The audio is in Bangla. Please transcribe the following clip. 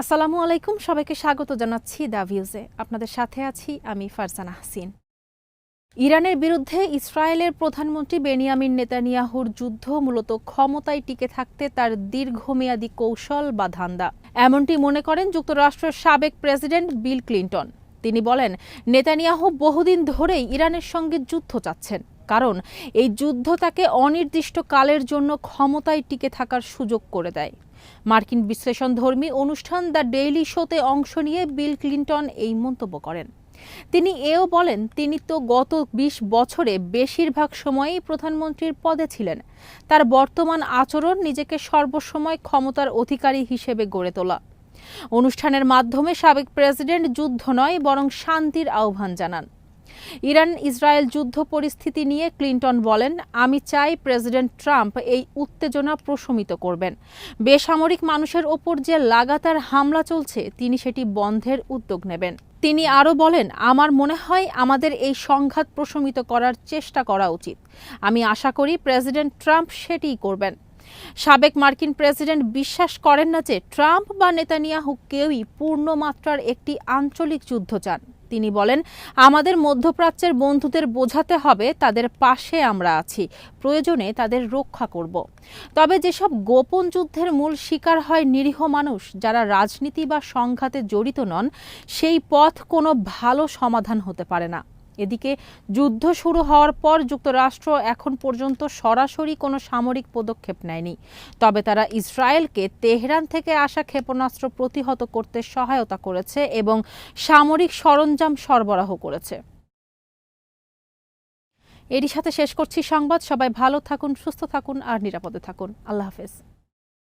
আসসালামু আলাইকুম, সবাইকে স্বাগত জানাচ্ছি দ্য ভিউজে। আপনাদের সাথে আছি আমি ফারজানা হাসিন। ইরানের বিরুদ্ধে ইসরায়েলের প্রধানমন্ত্রী বেনিয়ামিন নেতানিয়াহুর যুদ্ধ মূলত ক্ষমতায় টিকে থাকতে তার দীর্ঘমেয়াদী কৌশল বা ধান্দা। এমনটি মনে করেন যুক্তরাষ্ট্রের সাবেক প্রেসিডেন্ট বিল ক্লিন্টন। তিনি বলেন, নেতানিয়াহু বহুদিন ধরেই ইরানের সঙ্গে যুদ্ধ চাচ্ছেন, কারণ এই যুদ্ধ তাকে অনির্দিষ্টকালের জন্য ক্ষমতায় টিকে থাকার সুযোগ করে দেয়। মার্কিন বিশ্লেষণধর্মী অনুষ্ঠান দ্য ডেইলি শোতে অংশ নিয়ে বিল ক্লিন্টন এই মন্তব্য করেন। তিনি এও বলেন, তিনি তো গত ২০ বছরে বেশিরভাগ সময়ই প্রধানমন্ত্রীর পদে ছিলেন। তার বর্তমান আচরণ নিজেকে সর্বসময় ক্ষমতার অধিকারী হিসেবে গড়ে তোলা। অনুষ্ঠানের মাধ্যমে সাবেক প্রেসিডেন্ট যুদ্ধ নয়, বরং শান্তির আহ্বান জানান। ইরান ইসরায়েল যুদ্ধ পরিস্থিতি নিয়ে ক্লিন্টন বলেন, আমি চাই প্রেসিডেন্ট ট্রাম্প এই উত্তেজনা প্রশমিত করবেন। বেসামরিক মানুষের ওপর যে লাগাতার হামলা চলছে, তিনি সেটি বন্ধের উদ্যোগ নেবেন। তিনি আরও বলেন, আমার মনে হয় আমাদের এই সংঘাত প্রশমিত করার চেষ্টা করা উচিত। আমি আশা করি প্রেসিডেন্ট ট্রাম্প সেটিই করবেন। সাবেক মার্কিন প্রেসিডেন্ট বিশ্বাস করেন না যে ট্রাম্প বা নেতানিয়াহু কেউই পূর্ণমাত্রার একটি আঞ্চলিক যুদ্ধ চান। তিনি বলেন, আমাদের মধ্যপ্রাচ্যের বন্ধুদের বোঝাতে হবে তাদের পাশে আমরা আছি, প্রয়োজনে তাদের রক্ষা করব। তবে যেসব গোপন যুদ্ধের মূল শিকার হয় নিরীহ মানুষ, যারা রাজনীতি বা সংঘাতে জড়িত নন, সেই পথ কোনো ভালো সমাধান হতে পারে না। এদিকে যুদ্ধ শুরু হওয়ার পর যুক্তরাষ্ট্র এখন পর্যন্ত সরাসরি কোনো সামরিক পদক্ষেপ নেয়নি। তবে তারা ইসরায়েলকে তেহরান থেকে আসা ক্ষেপণাস্ত্র প্রতিহত করতে সহায়তা করেছে এবং সামরিক সরঞ্জাম সরবরাহ করেছে। এরই সাথে শেষ করছি সংবাদ। সবাই ভালো থাকুন, সুস্থ থাকুন আর নিরাপদে থাকুন। আল্লাহ হাফেজ।